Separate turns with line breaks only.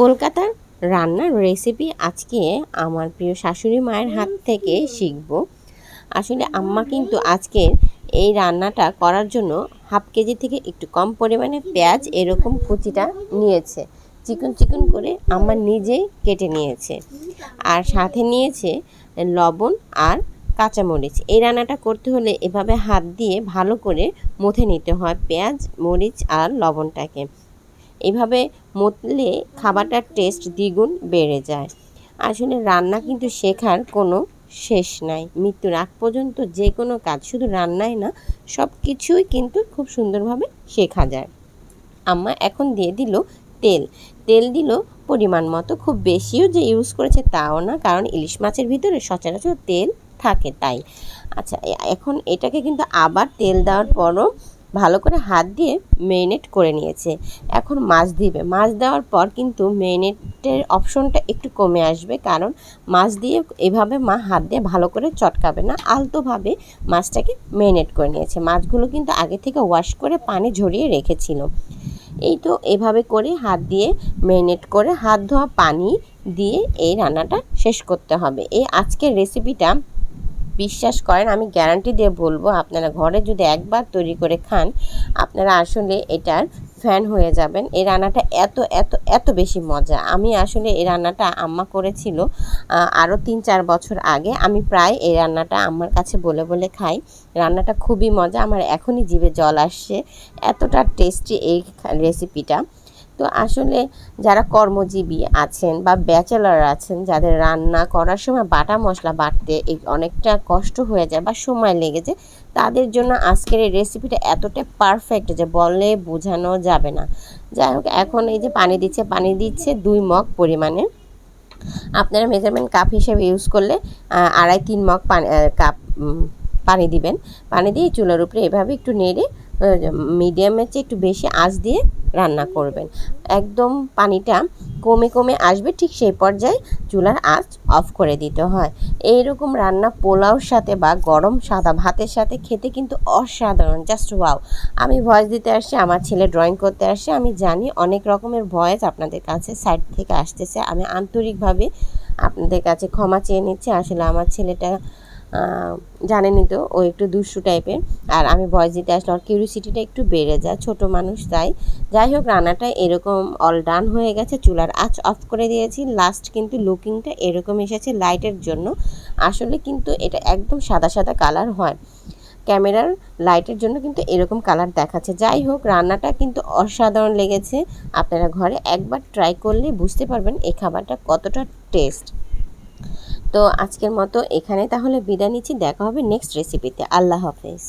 কলকাতার রান্নার রেসিপি আজকে আমার প্রিয় শাশুড়ি মায়ের হাত থেকে শিখব। আসলে আম্মা কিন্তু আজকে এই রান্নাটা করার জন্য হাফ কেজি থেকে একটু কম পরিমাণে পেঁয়াজ, এরকম কুচিটা নিয়েছে। চিকন চিকন করে আম্মা নিজেই কেটে নিয়েছে। আর সাথে নিয়েছে লবণ আর কাঁচামরিচ। এই রান্নাটা করতে হলে এভাবে হাত দিয়ে ভালো করে মথে নিতে হয় পেঁয়াজ, মরিচ আর লবণটাকে। এভাবে মতলে খাবারটার টেস্ট দ্বিগুণ বেড়ে যায়। আসলে রান্না কিন্তু শেখার কোনো শেষ নাই। মৃত্যুর আগ পর্যন্ত যে কোনো কাজ শুধু রান্নাই না সব কিছুই কিন্তু খুব সুন্দরভাবে শেখা যায়। আম্মা এখন দিয়ে দিল তেল। তেল দিল পরিমাণ মতো, খুব বেশিও যে ইউজ করেছে তাও না, কারণ ইলিশ মাছের ভিতরে সচরাচর তেল থাকে তাই। আচ্ছা এখন এটাকে কিন্তু আবার তেল দেওয়ার পরও ভালো করে হাত দিয়ে মেরিনেট করে নিয়েছে। এখন মাছ দিবে। মাছ দেওয়ার পর কিন্তু মেরিনেটের অপশনটা একটু কমে আসবে কারণ মাছ দিয়ে এভাবে মা হাত দিয়ে ভালো করে চটকাবে না। আলতোভাবে মাছটাকে মেরিনেট করে নিয়েছে। মাছগুলো কিন্তু আগে থেকে ওয়াশ করে পানি ঝরিয়ে রেখেছিল। এই তো এভাবে করে হাত দিয়ে মেরিনেট করে হাত ধোয়া পানি দিয়ে এই রান্নাটা শেষ করতে হবে। এই আজকের রেসিপিটা বিশ্বাস করেন, আমি গ্যারান্টি দিয়ে বলব, আপনারা ঘরে যদি একবার তৈরি করে খান, আপনারা আসলে এটার ফ্যান হয়ে যাবেন। এই রান্নাটা এত এত এত বেশি মজা। আমি আসলে এই রান্নাটা আম্মা করেছিল আরও তিন চার বছর আগে। আমি প্রায় এই রান্নাটা আমার কাছে বলে বলে খাই। রান্নাটা খুবই মজা। আমার এখনই জিভে জল আসছে। এতটা টেস্টি এই রেসিপিটা। তো আসলে যারা কর্মজীবী আছেন বা ব্যাচেলার আছেন, যাদের রান্না করার সময় বাটা মশলা বাটতে অনেকটা কষ্ট হয়ে যায় বা সময় লেগে যায়, তাদের জন্য আজকের এই রেসিপিটা এতটা পারফেক্ট যে বললে বোঝানো যাবে না। যাই হোক, এখন এই যে পানি দিচ্ছে পানি দিচ্ছে দুই মগ পরিমাণে। আপনারা মেজারমেন্ট কাপ হিসেবে ইউজ করলে আড়াই, তিন মগ পানি কাপ পানি দিবেন। পানি দিয়ে চুলার উপরে এভাবে একটু নেড়ে মিডিয়ামের চেয়ে একটু বেশি আঁচ দিয়ে রান্না করবেন। একদম পানিটা কমে কমে আসবে, ঠিক সেই পর্যায়ে চুলার আঁচ অফ করে দিতে হয়। এই রকম রান্না পোলাওর সাথে বা গরম সাদা ভাতের সাথে খেতে কিন্তু অসাধারণ জাস্ট ওয়াও আমি ভয়েস দিতে আসছি, আমার ছেলে ড্রয়িং করতে আসছে, আমি জানি অনেক রকমের ভয়েস আপনাদের কাছে সাইড থেকে আসতেছে। আমি আন্তরিকভাবে আপনাদের কাছে ক্ষমা চেয়ে নিচ্ছি। আসলে আমার ছেলেটা জানেনই তো, ও একটু দুষ্টু টাইপের আর আমি ভয়েস দিতে আসলে ওর কিউরিসিটিটা একটু বেড়ে যায়, ছোট মানুষ তাই। যাই হোক, রান্নাটা এরকম অল ডান হয়ে গেছে, চুলার আঁচ অফ করে দিয়েছি। লাস্ট কিন্তু লুকিংটা এরকম এসেছে লাইটের জন্য। আসলে কিন্তু এটা একদম সাদা সাদা কালার হয়। ক্যামেরার লাইটের জন্য কিন্তু এরকম কালার দেখাচ্ছে। যাই হোক, রান্নাটা কিন্তু অসাধারণ লেগেছে। আপনারা ঘরে একবার ট্রাই করলে বুঝতে পারবেন এই খাবারটা কতটা টেস্ট তো আজকের মতো এখানে তাহলে বিদায় নিচ্ছি দেখা হবে নেক্সট রেসিপিতে আল্লাহ হাফেজ।